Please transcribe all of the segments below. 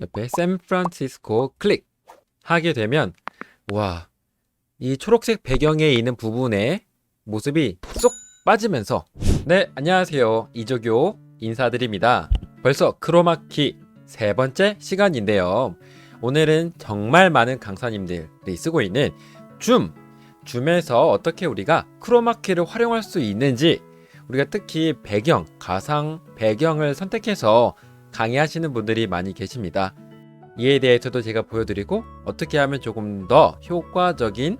옆에 샌프란시스코 클릭 하게 되면 와, 이 초록색 배경에 있는 부분에 모습이 쏙 빠지면서 네, 안녕하세요. 이조교 인사드립니다. 벌써 크로마키 세 번째 시간인데요. 오늘은 정말 많은 강사님들이 쓰고 있는 줌, 줌에서 어떻게 우리가 크로마키를 활용할 수 있는지 우리가 특히 배경, 가상 배경을 선택해서 강의하시는 분들이 많이 계십니다. 이에 대해서도 제가 보여드리고 어떻게 하면 조금 더 효과적인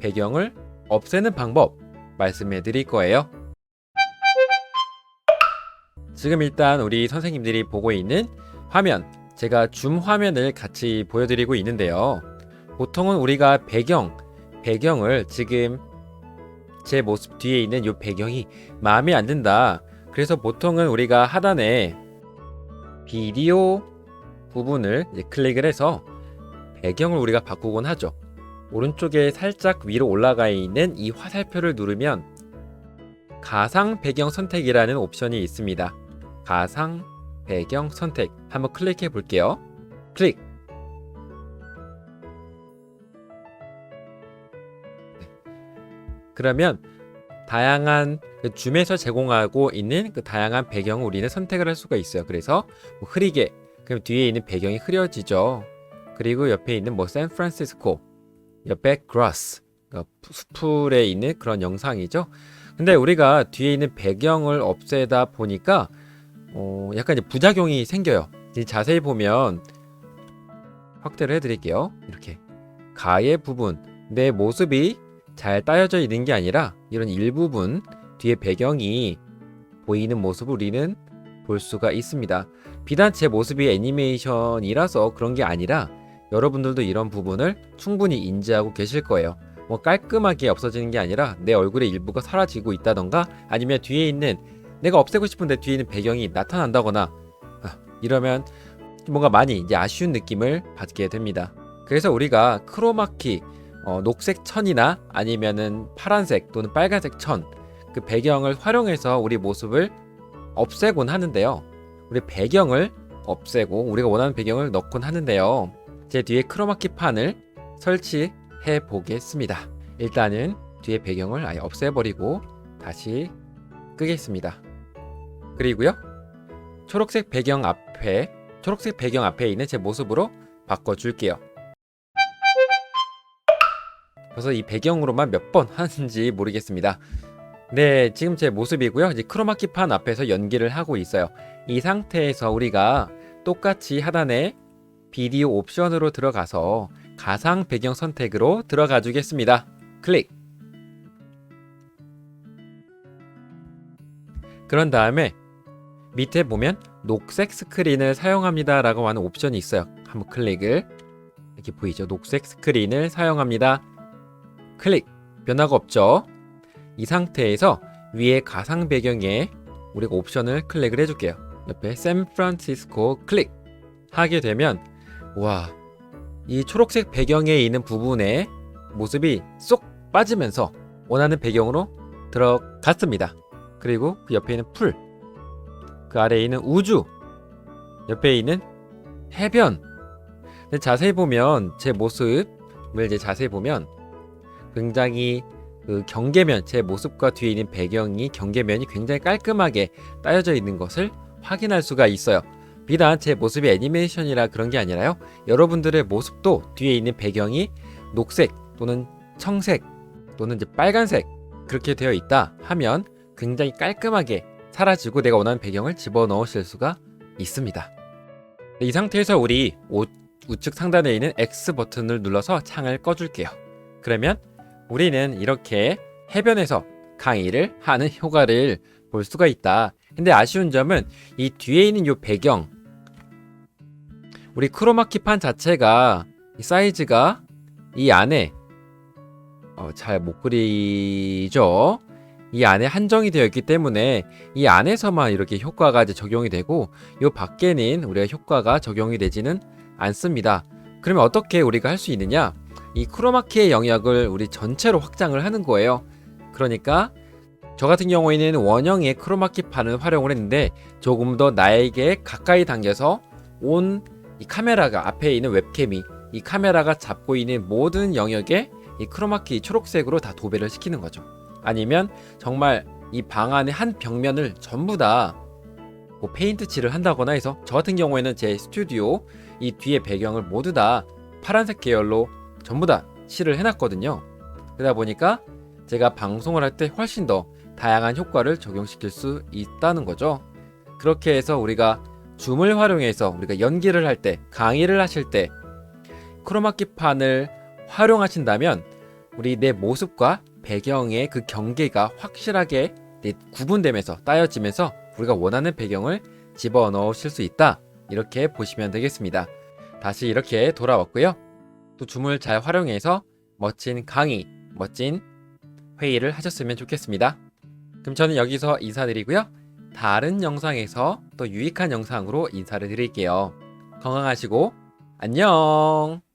배경을 없애는 방법 말씀해 드릴 거예요. 지금 일단 우리 선생님들이 보고 있는 화면, 제가 줌 화면을 같이 보여드리고 있는데요. 보통은 우리가 배경, 배경을 지금 제 모습 뒤에 있는 이 배경이 마음에 안 든다. 그래서 보통은 우리가 하단에 비디오 부분을 클릭을 해서 배경을 우리가 바꾸곤 하죠. 오른쪽에 살짝 위로 올라가 있는 이 화살표를 누르면 가상 배경 선택이라는 옵션이 있습니다. 가상 배경 선택 한번 클릭해 볼게요. 클릭. 네. 그러면 다양한 그 줌에서 제공하고 있는 그 다양한 배경을 우리는 선택을 할 수가 있어요. 그래서 뭐 흐리게 그럼 뒤에 있는 배경이 흐려지죠. 그리고 옆에 있는 뭐 샌프란시스코 옆에 grass 그러니까 수풀에 있는 그런 영상이죠. 근데 우리가 뒤에 있는 배경을 없애다 보니까 어 약간 이제 부작용이 생겨요. 자세히 보면 확대를 해드릴게요. 이렇게 가의 부분 내 모습이 잘 따여져 있는 게 아니라 이런 일부분 뒤에 배경이 보이는 모습을 우리는 볼 수가 있습니다. 비단 제 모습이 애니메이션이라서 그런 게 아니라 여러분들도 이런 부분을 충분히 인지하고 계실 거예요. 뭐 깔끔하게 없어지는 게 아니라 내 얼굴의 일부가 사라지고 있다던가 아니면 뒤에 있는 내가 없애고 싶은데 뒤에 있는 배경이 나타난다거나 아, 이러면 뭔가 많이 이제 아쉬운 느낌을 받게 됩니다. 그래서 우리가 크로마키 어, 녹색 천이나 아니면은 파란색 또는 빨간색 천 그 배경을 활용해서 우리 모습을 없애곤 하는데요. 우리 배경을 없애고 우리가 원하는 배경을 넣곤 하는데요. 제 뒤에 크로마키 판을 설치해 보겠습니다. 일단은 뒤에 배경을 아예 없애버리고 다시 끄겠습니다. 그리고요. 초록색 배경 앞에 초록색 배경 앞에 있는 제 모습으로 바꿔줄게요. 벌써 이 배경으로만 몇 번 하는지 모르겠습니다. 네, 지금 제 모습이고요. 이제 크로마키판 앞에서 연기를 하고 있어요. 이 상태에서 우리가 똑같이 하단에 비디오 옵션으로 들어가서 가상 배경 선택으로 들어가 주겠습니다. 클릭. 그런 다음에 밑에 보면 녹색 스크린을 사용합니다 라고 하는 옵션이 있어요. 한번 클릭을 이렇게 보이죠? 녹색 스크린을 사용합니다. 클릭. 변화가 없죠? 이 상태에서 위에 가상 배경에 우리가 옵션을 클릭을 해줄게요. 옆에 샌프란시스코 클릭 하게 되면 와, 이 초록색 배경에 있는 부분에 모습이 쏙 빠지면서 원하는 배경으로 들어갔습니다. 그리고 그 옆에 있는 풀, 그 아래에 있는 우주, 옆에 있는 해변. 자세히 보면 제 모습을 이제 자세히 보면 굉장히 그 경계면 제 모습과 뒤에 있는 배경이 경계면이 굉장히 깔끔하게 따여져 있는 것을 확인할 수가 있어요. 비단 제 모습이 애니메이션이라 그런 게 아니라요. 여러분들의 모습도 뒤에 있는 배경이 녹색 또는 청색 또는 이제 빨간색 그렇게 되어 있다 하면 굉장히 깔끔하게 사라지고 내가 원하는 배경을 집어넣으실 수가 있습니다. 네, 이 상태에서 우리 우, 우측 상단에 있는 X 버튼을 눌러서 창을 꺼줄게요. 그러면 우리는 이렇게 해변에서 강의를 하는 효과를 볼 수가 있다. 근데 아쉬운 점은 이 뒤에 있는 이 배경 우리 크로마키판 자체가 이 사이즈가 이 안에 어, 잘 못 그리죠. 이 안에 한정이 되어 있기 때문에 이 안에서만 이렇게 효과가 이제 적용이 되고 이 밖에는 우리가 효과가 적용이 되지는 않습니다. 그러면 어떻게 우리가 할 수 있느냐? 이 크로마키의 영역을 우리 전체로 확장을 하는 거예요. 그러니까 저 같은 경우에는 원형의 크로마키 판을 활용을 했는데 조금 더 나에게 가까이 당겨서 온 이 카메라가 앞에 있는 웹캠이 이 카메라가 잡고 있는 모든 영역에 이 크로마키 초록색으로 다 도배를 시키는 거죠. 아니면 정말 이 방 안의 한 벽면을 전부 다 뭐 페인트 칠을 한다거나 해서 저 같은 경우에는 제 스튜디오 이 뒤에 배경을 모두 다 파란색 계열로 전부 다 칠을 해놨거든요. 그러다 보니까 제가 방송을 할 때 훨씬 더 다양한 효과를 적용시킬 수 있다는 거죠. 그렇게 해서 우리가 줌을 활용해서 우리가 연기를 할 때, 강의를 하실 때 크로마키판을 활용하신다면 우리 내 모습과 배경의 그 경계가 확실하게 네, 구분되면서 따여지면서 우리가 원하는 배경을 집어 넣으실 수 있다. 이렇게 보시면 되겠습니다. 다시 이렇게 돌아왔고요. 또 줌을 잘 활용해서 멋진 강의, 멋진 회의를 하셨으면 좋겠습니다. 그럼 저는 여기서 인사드리고요. 다른 영상에서 또 유익한 영상으로 인사를 드릴게요. 건강하시고 안녕!